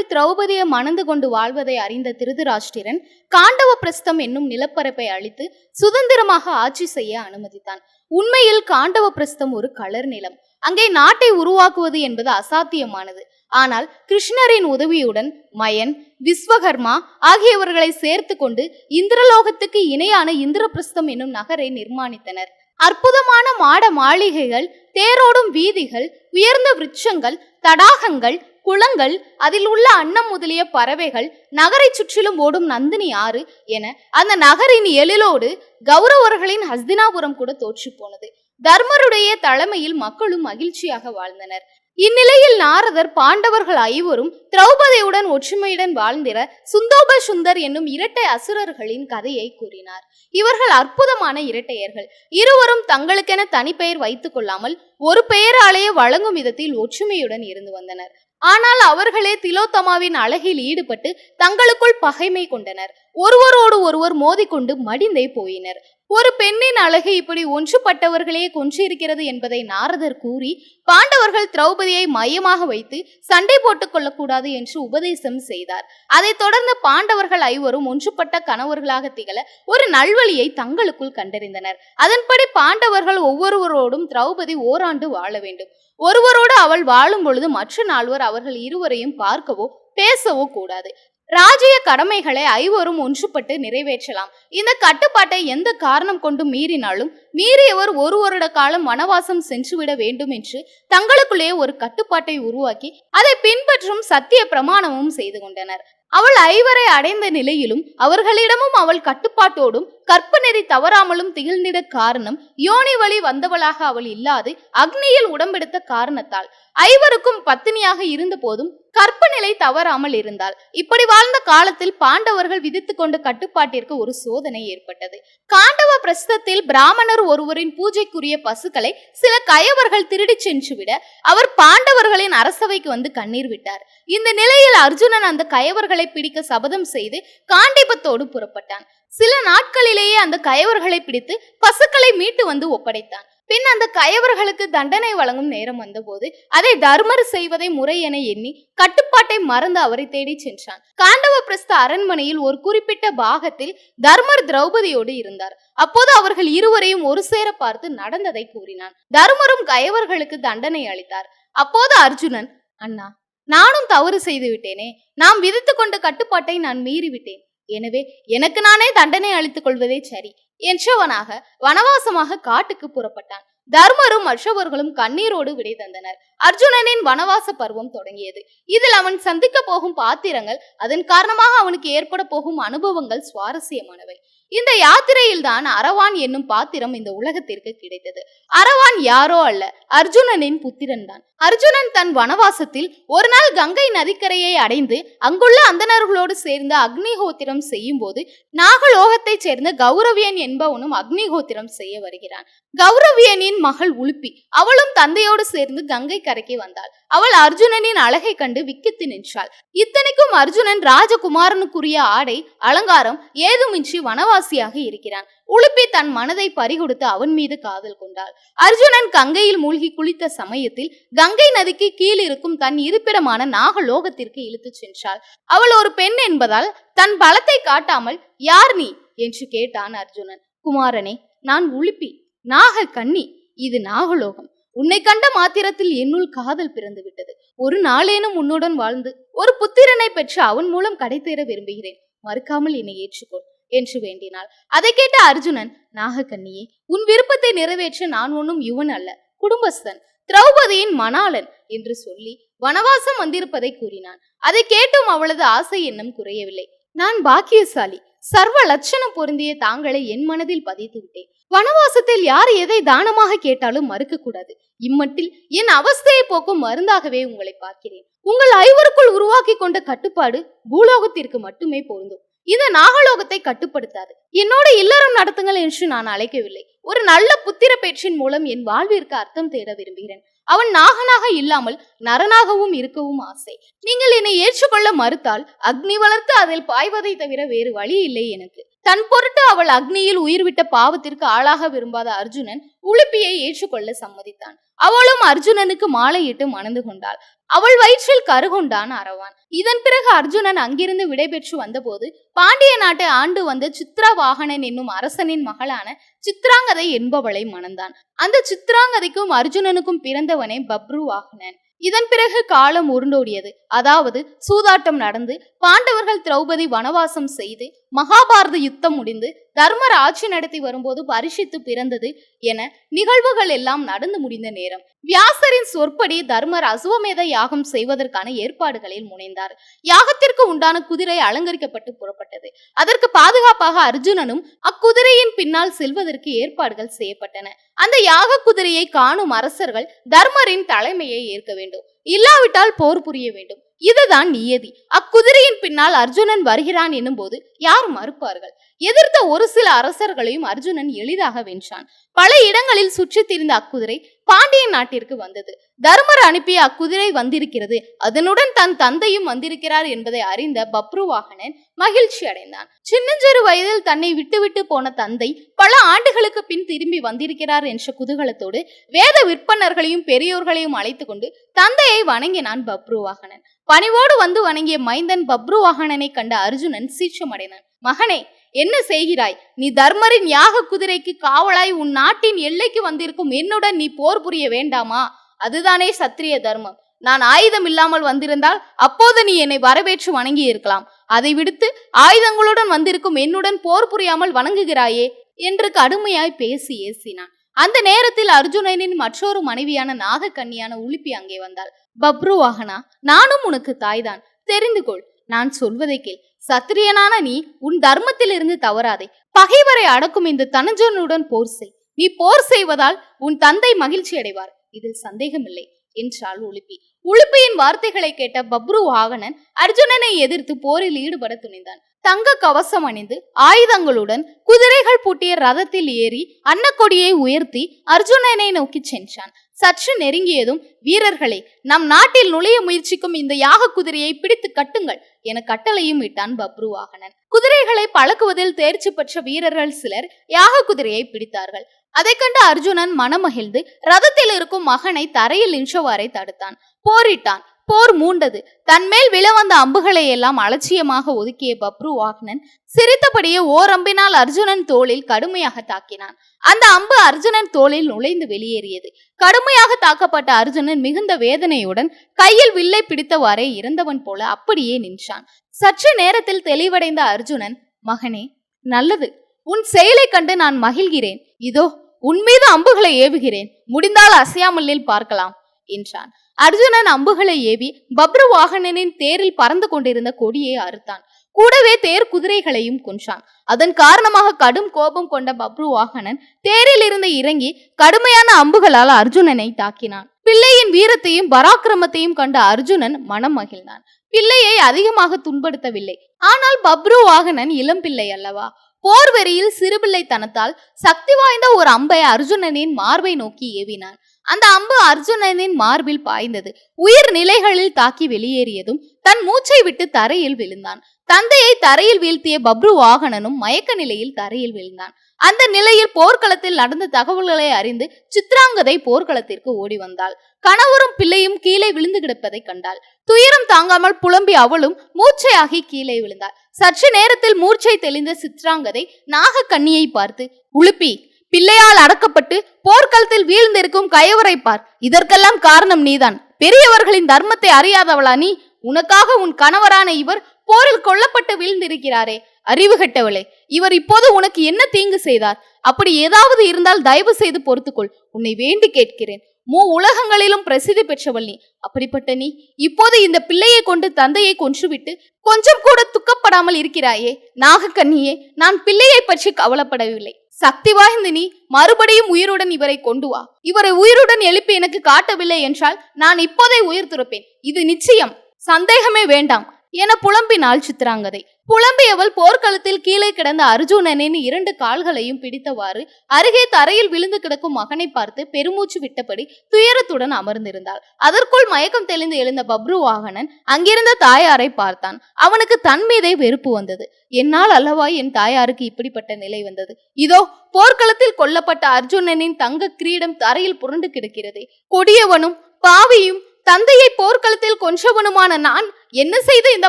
மகள் திரௌபதியை மணந்து கொண்டு வாழ்வதை அறிந்த திருதராஷ்டிரன் காண்டவ பிரஸ்தம் என்னும் நிலப்பரப்பை அழித்து சுதந்திரமாக ஆட்சி செய்ய அனுமதித்தான். உண்மையில் காண்டவ பிரஸ்தம் ஒரு களர் நிலம். அங்கே நாட்டை உருவாக்குவது என்பது அசாத்தியமானது. ஆனால் கிருஷ்ணரின் உதவியுடன் மயன் விஸ்வகர்மா ஆகியவர்களை சேர்த்து கொண்டு இந்திரலோகத்துக்கு இணையான இந்திரபிரஸ்தம் என்னும் நகரை நிர்மாணித்தனர். அற்புதமான மாட மாளிகைகள் தேரோடும் வீதிகள் உயர்ந்த விருட்சங்கள் தடாகங்கள் குளங்கள் அதில் உள்ள அன்னம் முதலிய பறவைகள் நகரை சுற்றிலும் ஓடும் நந்தினி ஆறு என அந்த நகரின் எழிலோடு கௌரவர்களின் ஹஸ்தினாபுரம் கூட தோற்று போனது. தர்மருடைய தலைமையில் மக்களும் மகிழ்ச்சியாக வாழ்ந்தனர். இந்நிலையில் நாரதர் பாண்டவர்கள் ஐவரும் திரௌபதியுடன் ஒற்றுமையுடன் வாழ்ந்திட சுந்தோப சுந்தர் என்னும் இரட்டை அசுரர்களின் கதையை கூறினார். இவர்கள் அற்புதமான இரட்டையர்கள். இருவரும் தங்களுக்கென தனிப்பெயர் வைத்துக் கொள்ளாமல் ஒரு பெயராலேயே வழங்கும் விதத்தில் ஒற்றுமையுடன் இருந்து வந்தனர். ஆனால் அவர்களே திலோத்தமாவின் அழகில் ஈடுபட்டு தங்களுக்குள் பகைமை கொண்டனர். ஒருவரோடு ஒருவர் மோதிக்கொண்டு மடிந்தே போயினர். ஒரு பெண்ணின் அழகு இப்படி ஒன்றுபட்டவர்களே கொன்றிருக்கிறது என்பதை நாரதர் கூறி பாண்டவர்கள் திரௌபதியை மையமாக வைத்து சண்டை போட்டுக் கொள்ளக்கூடாது என்று உபதேசம் செய்தார். அதைத் தொடர்ந்து பாண்டவர்கள் ஐவரும் ஒன்றுபட்ட கணவர்களாக திகழ ஒரு நல்வழியை தங்களுக்குள் கண்டறிந்தனர். அதன்படி பாண்டவர்கள் ஒவ்வொருவரோடும் திரௌபதி ஓராண்டு வாழ வேண்டும். ஒருவரோடு அவள் வாழும் பொழுது மற்ற நால்வர் அவர்கள் இருவரையும் பார்க்கவோ பேசவோ கூடாது. ராஜ்ய கடமைகளை ஐவரும் ஒன்றுபட்டு நிறைவேற்றலாம். இந்த கட்டுப்பாட்டை எந்த காரணம் கொண்டு மீறினாலும் மீறியவர் ஒரு வருட காலம் வனவாசம் சென்றுவிட வேண்டும் என்று தங்களுக்குள்ளே ஒரு கட்டுப்பாட்டை உருவாக்கி அதை பின்பற்றும் சத்திய பிரமாணமும் செய்து கொண்டனர். அவள் ஐவரை அடைந்த நிலையிலும் அவர்களிடமும் அவள் கட்டுப்பாட்டோடும் கற்பு நெறி தவறாமலும் திகழ்ந்திட காரணம் யோனி வழி வந்தவளாக அவள் இல்லாது அக்னியில் உடம்பெடுத்த காரணத்தால். ஐவருக்கும் பத்தினியாக இருந்த போதும் கற்பு நிலை தவறாமல் இருந்தால் இப்படி வாழ்ந்த காலத்தில் பாண்டவர்கள் விதித்து கொண்ட கட்டுப்பாட்டிற்கு ஒரு சோதனை ஏற்பட்டது. காண்டவ பிரஸ்தத்தில் பிராமணர் ஒருவரின் பூஜைக்குரிய பசுக்களை சில கயவர்கள் திருடி சென்று விட அவர் பாண்டவர்களின் அரசவைக்கு வந்து கண்ணீர் விட்டார். இந்த நிலையில் அர்ஜுனன் அந்த கயவர்களை கயவர்களை பிடிக்க சபதம் செய்து காண்டிபத்தோடு புறப்பட்டான். சில நாட்களிலேயே அந்த கயவர்களை பிடித்து பசுக்களை மீட்டு வந்து ஒப்படைத்தான். பின் அந்த கயவர்களுக்கு தண்டனை வழங்கும் நேரம் வந்தபோது அதை தர்மர் செய்வதை முறை என எண்ணி கட்டுப்பாட்டை மறந்து அவரை தேடி சென்றான். காண்டவ பிரஸ்த அரண்மனையில் ஒரு குறிப்பிட்ட பாகத்தில் தர்மர் திரௌபதியோடு இருந்தார். அப்போது அவர்கள் இருவரையும் ஒரு சேர பார்த்து நடந்ததை கூறினான். தர்மரும் கயவர்களுக்கு தண்டனை அளித்தார். அப்போது அர்ஜுனன் அண்ணா நானும் தவறு செய்து விட்டேனே. நாம் விதித்து கொண்ட கட்டுப்பாட்டை நான் மீறிவிட்டேன். எனவே எனக்கு நானே தண்டனை அளித்துக் கொள்வதே சரி. என்றவனாக வனவாசமாக காட்டுக்கு புறப்பட்டான். தர்மரும் மற்றவர்களும் கண்ணீரோடு விடை தந்தனர். அர்ஜுனனின் வனவாச பருவம் தொடங்கியது. இதில் அவன் சந்திக்க போகும் பாத்திரங்கள் அதன் காரணமாக அவனுக்கு ஏற்பட போகும் அனுபவங்கள் சுவாரஸ்யமானவை. இந்த யாத்திரையில்தான் அரவான் என்னும் பாத்திரம் இந்த உலகத்திற்கு கிடைத்தது. அரவான் யாரோ அல்ல அர்ஜுனனின் புத்திரன் தான் அர்ஜுனன் தன் வனவாசத்தில் ஒரு நாள் கங்கை நதிக்கரையை அடைந்து அங்குள்ள அந்தனர்களோடு சேர்ந்து அக்னிஹோத்திரம் செய்யும் போது நாகலோகத்தைச் சேர்ந்த கௌரவியன் என்பவனும் அக்னிஹோத்திரம் செய்ய வருகிறான். கௌரவியனின் மகள் உலுப்பி அவளும் தந்தையோடு சேர்ந்து கங்கை கரைக்கு வந்தாள். அவள் அர்ஜுனனின் அழகை கண்டு விக்கித்து நின்றாள். இத்தனைக்கும் அர்ஜுனன் ராஜகுமாரனுக்குரிய ஆடை அலங்காரம் ஏதுமின்றி வனவாசியாக இருக்கிறான். உலுப்பி தன் மனதை பறிகொடுத்து அவன் மீது காதல் கொண்டாள். அர்ஜுனன் கங்கையில் மூழ்கி குளித்த சமயத்தில் கங்கை நதிக்கு கீழ் இருக்கும் தன் இருப்பிடமான நாகலோகத்திற்கு இழுத்துச் சென்றாள். அவள் ஒரு பெண் என்பதால் தன் பலத்தை காட்டாமல் யார் நீ? என்று கேட்டான் அர்ஜுனன். குமாரனே நான் உலுப்பி நாக கன்னி இது நாகலோகம். உன்னை கண்ட மாத்திரத்தில் என்னுள் காதல் பிறந்து விட்டது ஒரு நாளேனும் உன்னுடன் வாழ்ந்து ஒரு புத்திரனை பெற்று அவன் மூலம் கடைத்தேற விரும்புகிறேன். மறுக்காமல் என்னை ஏற்றுக்கொள். என்று வேண்டினாள். அதை கேட்ட அர்ஜுனன் நாகக்கண்ணியே உன் விருப்பத்தை நிறைவேற்ற நான் ஒன்றும் யுவன் அல்ல குடும்பஸ்தன் திரௌபதியின் மணாளன் என்று சொல்லி வனவாசம் வந்திருப்பதை கூறினான். அதை கேட்டும் அவளது ஆசை எண்ணம் குறையவில்லை. நான் பாக்கியசாலி சர்வ லட்சணம் பொருந்திய தாங்களை என் மனதில் பதித்து விட்டேன். வனவாசத்தில் யார் எதை தானமாக கேட்டாலும் மறுக்க கூடாது. இம்மட்டில் என் அவஸ்தையை போக்கும் மருந்தாகவே உங்களை பார்க்கிறேன். உங்கள் ஐவருக்குள் உருவாக்கி கொண்ட கட்டுப்பாடு பூலோகத்திற்கு மட்டுமே பொருந்தும். இந்த நாகலோகத்தை கட்டுப்படுத்தாது. என்னோட இல்லறம் நடத்துங்கள் என்று நான் அழைக்கவில்லை. ஒரு நல்ல புத்திர பேச்சின் மூலம் என் வாழ்விற்கு அர்த்தம் தேட விரும்புகிறேன். அவன் நாகனாக இல்லாமல் நரனாகவும் இருக்கவும் ஆசை. நீங்கள் என்னை ஏற்றுக்கொள்ள மறுத்தால் அக்னி வளர்த்து அதில் பாய்வதை தவிர வேறு வழி இல்லை எனக்கு. தன் பொருட்டு அவள் அக்னியில் உயிர்விட்ட பாவத்திற்கு ஆளாக விரும்பாத அர்ஜுனன் உளுப்பியை ஏற்றுக்கொள்ள சம்மதித்தான். அவளும் அர்ஜுனனுக்கு மாலையிட்டு மணந்து கொண்டாள். அவள் வயிற்றில் கருகொண்டான் அரவான் இதன் பிறகு அர்ஜுனன் அங்கிருந்து விடைபெற்று வந்தபோது பாண்டிய நாட்டை ஆண்டு வந்த சித்ரவாகனன் என்னும் அரசனின் மகளான சித்ராங்கதை என்பவளை மணந்தான். அந்த சித்ராங்கதைக்கும் அர்ஜுனனுக்கும் பிறந்தவனே பப்ருவாகனன். இதன் பிறகு காலம் உருண்டோடியது. அதாவது சூதாட்டம் நடந்து பாண்டவர்கள் திரௌபதி வனவாசம் செய்து மகாபாரத யுத்தம் முடிந்து தர்மர் ஆட்சி நடத்தி வரும்போது பரிசித்து பிறந்தது என நிகழ்வுகள் எல்லாம் நடந்து முடிந்த நேரம். வியாசரின் சொற்படி தர்மர் அசுவமேத யாகம் செய்வதற்கான ஏற்பாடுகளில் முனைந்தார். யாகத்திற்கு உண்டான குதிரை அலங்கரிக்கப்பட்டு புறப்பட்டது. அதற்கு பாதுகாப்பாக அர்ஜுனனும் அக்குதிரையின் பின்னால் செல்வதற்கு ஏற்பாடுகள் செய்யப்பட்டன. அந்த யாக குதிரையை காணும் அரசர்கள் தர்மரின் தலைமையை ஏற்க வேண்டும். இல்லாவிட்டால் போர் புரிய வேண்டும். இதுதான் நியதி. அக்குதிரையின் பின்னால் அர்ஜுனன் வருகிறான் எனும்போது யார் மறுப்பார்கள்? எதிர்த்த ஒரு சில அரசர்களையும் அர்ஜுனன் எளிதாக வென்றான். பல இடங்களில் சுற்றித் திரிந்த அக்குதிரை பாண்டியன் நாட்டிற்கு வந்தது. தர்மர் அனுப்பிய அக்குதிரை வந்திருக்கிறது. அதனுடன் தன் தந்தையும் வந்திருக்கிறார் என்பதை அறிந்த பப்ருவாகனன் மகிழ்ச்சி அடைந்தான். சின்னஞ்சிறு வயதில் தன்னை விட்டுவிட்டு போன தந்தை பல ஆண்டுகளுக்கு பின் திரும்பி வந்திருக்கிறார் என்ற குதூகலத்தோடு வேத விற்பனர்களையும் பெரியோர்களையும் அழைத்து கொண்டு தந்தையை வணங்கினான் பப்ருவாகனன் பணிவோடு வந்து வணங்கிய மைந்தன் பப்ருவாகனனை கண்ட அர்ஜுனன் சீற்றமடைந்தான். மகனே என்ன செய்கிறாய்? நீ தர்மரின் யாக குதிரைக்கு காவலாய் உன் நாட்டின் எல்லைக்கு வந்திருக்கும் என்னுடன் நீ போர் புரிய வேண்டாமா? அதுதானே சத்திரிய தர்மம். நான் ஆயுதம் இல்லாமல் வந்திருந்தால் அப்போது நீ என்னை வரவேற்று வணங்கி இருக்கலாம் அதை விடுத்து ஆயுதங்களுடன் வந்திருக்கும் என்னுடன் போர் புரியாமல் வணங்குகிறாயே என்று கடுமையாய் பேசி ஏசினான். அந்த நேரத்தில் அர்ஜுனனின் மற்றொரு மனைவியான நாகக்கன்னியான உலுப்பி அங்கே வந்தாள். பப்ரு வாகனா நானும் உனக்கு தாய்தான். தெரிந்து கொள் நான் சொல்வதை கேள். சத்திரியனான நீ உன் தர்மத்திலிருந்து தவறாதே. பகைவரை அடக்கும் இந்த தனஞ்சனுடன் போர் செய். நீ போர் செய்வதால் உன் தந்தை மகிழ்ச்சி அடைவார் இதில் சந்தேகமில்லை. என்றாள் உலுப்பி. உலுப்பியின் வார்த்தைகளை கேட்ட பப்ரு வாகனன் அர்ஜுனனை எதிர்த்து போரில் ஈடுபட துணிந்தான். தங்க கவசம் அணிந்து ஆயுதங்களுடன் குதிரைகள் பூட்டிய ரதத்தில் ஏறி அன்னக்கொடியை உயர்த்தி அர்ஜுனனை நோக்கி சென்றான். சற்று நெருங்கியதும் வீரர்களே நம் நாட்டில் நுழைய முயற்சிக்கும் இந்த யாக குதிரையை பிடித்து கட்டுங்கள் என கட்டளையும் இட்டான் பப்ருவாகனன் குதிரைகளை பழக்குவதில் தேர்ச்சி பெற்ற வீரர்கள் சிலர் யாக குதிரையை பிடித்தார்கள். அதை கண்ட அர்ஜுனன் மனமகிழ்ந்து ரதத்தில் இருக்கும் மகனை தரையில் நின்றவாறை தடுத்தான். போரிட்டான். போர் மூண்டது. தன்மேல் விழ வந்த அம்புகளை எல்லாம் அலட்சியமாக ஒதுக்கிய பப்ரு வாக்னன் சிரித்தபடியே ஓரம்பினால் அர்ஜுனன் தோளில் கடுமையாக தாக்கினான். அந்த அம்பு அர்ஜுனன் தோளில் நுழைந்து வெளியேறியது. கடுமையாக தாக்கப்பட்ட அர்ஜுனன் மிகுந்த வேதனையுடன் கையில் வில்லை பிடித்தவாறே இறந்தவன் போல அப்படியே நின்றான். சற்று நேரத்தில் தெளிவடைந்த அர்ஜுனன் மகனே நல்லது. உன் செயலை கண்டு நான் மகிழ்கிறேன். இதோ உன் மீது அம்புகளை ஏவுகிறேன். முடிந்தால் அசையாமலில் பார்க்கலாம் என்றான். அர்ஜுனன் அம்புகளை ஏவி பப்ரு வாகனனின் தேரில் பறந்து கொண்டிருந்த கொடியை அறுத்தான். கூடவே தேர் குதிரைகளையும் கொன்றான். அதன் காரணமாக கடும் கோபம் கொண்ட பப்ரு வாகனன் தேரில் இருந்து இறங்கி கடுமையான அம்புகளால் அர்ஜுனனை தாக்கினான். பிள்ளையின் வீரத்தையும் பராக்கிரமத்தையும் கண்ட அர்ஜுனன் மனம் மகிழ்ந்தான். பிள்ளையை அதிகமாக துன்படுத்தவில்லை. ஆனால் பப்ரு வாகனன் இளம் பிள்ளை அல்லவா? போர் வெறியில் சிறுபிள்ளைத்தனத்தால் சக்தி வாய்ந்த ஒரு அம்பை அர்ஜுனனின் மார்பை நோக்கி ஏவினான். அந்த அம்பு அர்ஜுனனின் மார்பில் பாய்ந்தது. உயிர் நிலைகளில் தாக்கி வெளியேறியதும் தன் மூச்சை விட்டு தரையில் விழுந்தான். தந்தையை தரையில் வீழ்த்திய பப்ரு வாகனனும் மயக்க நிலையில் தரையில் விழுந்தான். அந்த நிலையில் போர்க்களத்தில் நடந்த தகவல்களை அறிந்து சித்ராங்கதை போர்க்களத்திற்கு ஓடி வந்தாள். கணவரும் பிள்ளையும் கீழே விழுந்து கிடப்பதை கண்டாள். துயரம் தாங்காமல் புலம்பி அவளும் மூச்சையாகி கீழே விழுந்தாள். சற்று நேரத்தில் மூர்ச்சை தெளிந்த சித்ராங்கதை நாகக்கண்ணியை பார்த்து உளுப்பி பிள்ளையால் அடக்கப்பட்டு போர்க்களத்தில் வீழ்ந்திருக்கும் கயவரை பார். இதற்கெல்லாம் காரணம் நீதான். பெரியவர்களின் தர்மத்தை அறியாதவளா நீ? உனக்காக உன் கணவரான இவர் போரில் கொல்லப்பட்டு வீழ்ந்திருக்கிறாரே. அறிவு கெட்டவளே இவர் இப்போது உனக்கு என்ன தீங்கு செய்தார்? அப்படி ஏதாவது இருந்தால் தயவு செய்து பொறுத்துக்கொள். உன்னை வேண்டி கேட்கிறேன். மூ உலகங்களிலும் பிரசித்தி பெற்றவள் நீ. அப்படிப்பட்ட நீ இப்போது இந்த பிள்ளையை கொண்டு தந்தையை கொன்றுவிட்டு கொஞ்சம் கூட துக்கப்படாமல் இருக்கிறாயே. நாகக்கண்ணியே நான் பிள்ளையை பற்றி கவலைப்படவில்லை. சக்தி வாய்ந்த நீ மறுபடியும் உயிருடன் இவரை கொண்டு வா. இவரை உயிருடன் எழுப்பி எனக்கு காட்டவில்லை என்றால் நான் இப்போதே உயிர் துறப்பேன். இது நிச்சயம். சந்தேகமே வேண்டாம். என புலம்பினாள் சித்ராங்கதை. புலம்பியவள் போர்க்களத்தில் கீழே கிடந்த அர்ஜுனனின் இரண்டு கால்களையும் பிடித்தவாறு அருகே தரையில் விழுந்து கிடக்கும் மகனை பார்த்து பெருமூச்சு விட்டபடி துயரத்துடன் அமர்ந்திருந்தாள். அதற்குள் மயக்கம் தெளிந்து எழுந்த பப்ரு வாகனன் அங்கிருந்த தாயாரை பார்த்தான். அவனுக்கு தன் மீதே வெறுப்பு வந்தது. என்னால் அல்லவா என் தாயாருக்கு இப்படிப்பட்ட நிலை வந்தது? இதோ போர்க்களத்தில் கொல்லப்பட்ட அர்ஜுனனின் தங்க கிரீடம் தரையில் புரண்டு கிடக்கிறதே. கொடியவனும் பாவியும் தந்தையை போர்க்களத்தில் கொன்றவனுமான நான் என்ன செய்து இந்த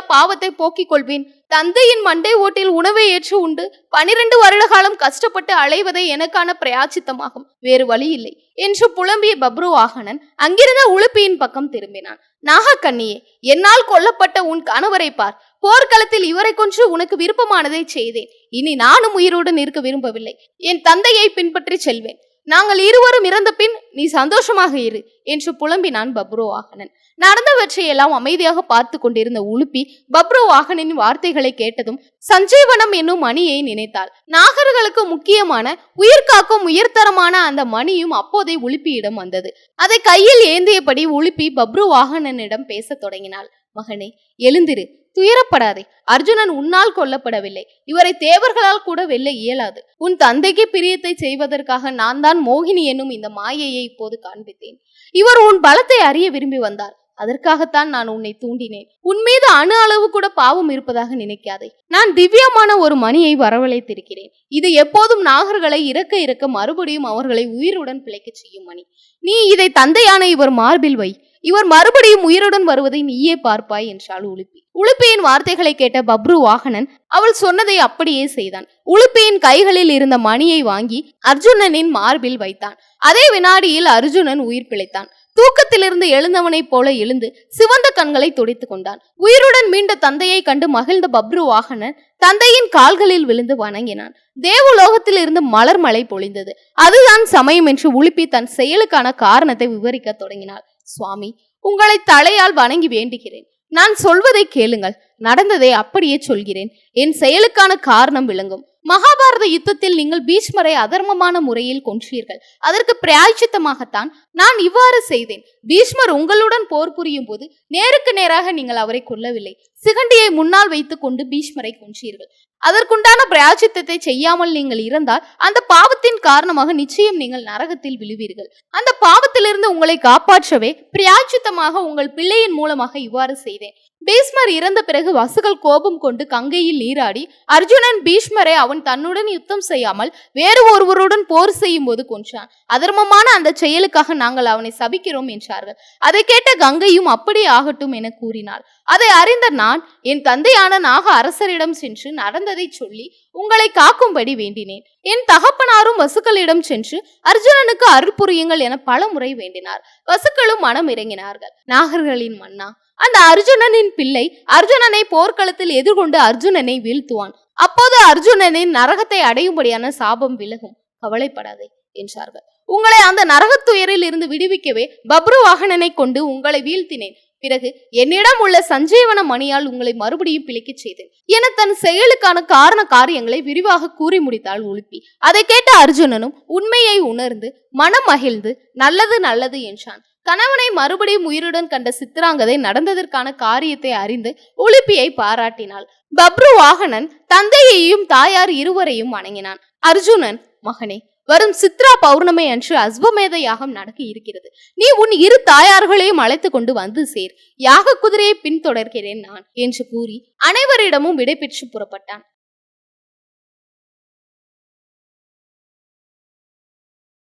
பாவத்தை போக்கிக் கொள்வேன்? தந்தையின் மண்டை ஓட்டில் உணவை ஏற்று உண்டு பனிரெண்டு வருட காலம் கஷ்டப்பட்டு அலைவதே எனக்கான பிரயாச்சித்தமாகும். வேறு வழி இல்லை. என்று புலம்பிய பப்ரு வாகனன் அங்கிருந்த உளுப்பியின் பக்கம் திரும்பினான். நாகக்கண்ணியே என்னால் கொல்லப்பட்ட உன் கணவரை பார். போர்க்களத்தில் இவரை கொன்று உனக்கு விருப்பமானதை செய்தேன். இனி நானும் உயிருடன் இருக்க விரும்பவில்லை. என் தந்தையை பின்பற்றி செல்வேன். நாங்கள் இருவரும் இறந்த பின் நீ சந்தோஷமாக இரு என்று புலம்பினான் பப்ரோ வாகனன். நடந்தவற்றையெல்லாம் அமைதியாக பார்த்து கொண்டிருந்த உலுப்பி பப்ரோ வாகனின் வார்த்தைகளை கேட்டதும் சஞ்சீவனம் என்னும் மணியை நினைத்தாள். நாகர்களுக்கு முக்கியமான உயிர்காக்கும் உயர்தரமான அந்த மணியும் அப்போதே உலுப்பியிடம் வந்தது. அதை கையில் ஏந்தியபடி உலுப்பி பப்ரு வாகனனிடம் பேசத் தொடங்கினாள். மகனே எழுந்திரு. துயரப்படாதே. அர்ஜுனன் உன்னால் கொல்லப்படவில்லை. இவரை தேவர்களால் கூட வெல்ல இயலாது. உன் தந்தைக்கு பிரியத்தை செய்வதற்காக நான் தான் மோகினி என்னும் இந்த மாயையை இப்போது காண்பித்தேன். இவர் உன் பலத்தை அறிய விரும்பி வந்தார். அதற்காகத்தான் நான் உன்னை தூண்டினேன். உன் மீது அணு அளவு கூட பாவம் இருப்பதாக நினைக்காதே. நான் திவ்யமான ஒரு மணியை வரவழைத்திருக்கிறேன். இது எப்போதும் நாகர்களை இறக்க இறக்க மறுபடியும் அவர்களை உயிருடன் பிழைக்கச் செய்யும் மணி. நீ இதை தந்தையான இவர் மார்பில் வை. இவர் மறுபடியும் உயிருடன் வருவதை நீயே பார்ப்பாய் என்றாள் உலுப்பி உலுப்பியின் வார்த்தைகளை கேட்ட பப்ரு வாகனன் அவள் சொன்னதை அப்படியே செய்தான். உலுப்பியின் கைகளில் இருந்த மணியை வாங்கி அர்ஜுனனின் மார்பில் வைத்தான். அதே வினாடியில் அர்ஜுனன் உயிர் பிழைத்தான். தூக்கத்திலிருந்து எழுந்தவனைப் போல எழுந்து சிவந்த கண்களை துடைத்துக் கொண்டான். உயிருடன் மீண்ட தந்தையை கண்டு மகிழ்ந்த பப்ரு வாகனன் தந்தையின் கால்களில் விழுந்து வணங்கினான். தேவலோகத்தில் இருந்து மலர் மழை பொழிந்தது. அதுதான் சமயம் என்று உலுப்பி தன் செயலுக்கான காரணத்தை விவரிக்க தொடங்கினாள். சுவாமி உங்களை தலையால் வணங்கி வேண்டுகிறேன். நான் சொல்வதை கேளுங்கள் நடந்ததை அப்படியே சொல்கிறேன். என் செயலுக்கான காரணம் விளங்கும். மகாபாரத யுத்தத்தில் நீங்கள் பீஷ்மரை அதர்மமான முறையில் கொன்றீர்கள். அதற்கு பிராய்ச்சித்தமாகத்தான் நான் இவ்வாறு செய்தேன். பீஷ்மர் உங்களுடன் போர் புரியும் போது நேருக்கு நேராக நீங்கள் அவரை கொல்லவில்லை. சிகண்டியை முன்னால் வைத்துக் கொண்டு பீஷ்மரை கொன்றீர்கள். அதற்குண்டான பிராயச்சித்தத்தை செய்யாமல் நீங்கள் இருந்தால் அந்த பாவத்தின் காரணமாக நிச்சயம் நீங்கள் நரகத்தில் விழுவீர்கள். அந்த பாவத்திலிருந்து உங்களை காப்பாற்றவே பிராயச்சித்தமாக உங்கள் பிள்ளையின் மூலமாக இவ்வாறு செய்தேன். பீஷ்மர் இறந்த பிறகு வசுகள் கோபம் கொண்டு கங்கையில் நீராடி அர்ஜுனன் பீஷ்மரை அவன் தன்னுடன் யுத்தம் செய்யாமல் வேறு ஒருவருடன் போர் செய்யும் போது கொன்றான். அதர்மமான அந்த செயலுக்காக நாங்கள் அவனை சபிக்கிறோம் என்றார்கள். அதை கேட்ட கங்கையும் அப்படி ஆகட்டும் என கூறினாள். அதை அறிந்த நான் என் தந்தையான நாக அரசரிடம் சென்று நடந்ததை சொல்லி உங்களை காக்கும்படி வேண்டினேன். என் தகப்பனாரும் வசுக்களிடம் சென்று அர்ஜுனனுக்கு அருள் புரியுங்கள் என பல முறை வேண்டினார். வசுக்களும் மனம் இறங்கினார்கள். நாகர்களின் மன்னா அந்த அர்ஜுனனின் பிள்ளை அர்ஜுனனை போர்க்களத்தில் எதிர்கொண்டு அர்ஜுனனை வீழ்த்துவான். அப்போது அர்ஜுனனின் நரகத்தை அடையும்படியான சாபம் விலகும். கவலைப்படாதே என்றார்கள் உங்களை அந்த நரகத்துயரில் இருந்து விடுவிக்கவே பப்ரு வாகனனை கொண்டு உங்களை வீழ்த்தினேன். பிறகு என்னிடம் உள்ள சஞ்சீவன மணியால் உங்களை மறுபடியும் பிழைக்கச் செய்தேன். என தன் செயலுக்கான காரண காரியங்களை விரிவாக கூறி முடித்தாள் உலுப்பி. அதை கேட்ட அர்ஜுனனும் உண்மையை உணர்ந்து மனம் மகிழ்ந்து நல்லது நல்லது என்றான். கணவனை மறுபடியும் உயிருடன் கண்ட சித்திராங்கதை நடந்ததற்கான காரியத்தை அறிந்து உலுப்பியை பாராட்டினாள். பப்ரு வாகனன் தந்தையையும் தாயார் இருவரையும் வணங்கினான். அர்ஜுனன் மகனே வரும் சித்ரா பௌர்ணமி அன்று அஸ்வமேத யாகம் நடக்க இருக்கிறது. நீ உன் இரு தாயார்களையும் அழைத்து கொண்டு வந்து சேர். யாக குதிரையை பின்தொடர்கிறேன் நான் என்று கூறி அனைவரிடமும் விடைபெற்று புறப்பட்டான்.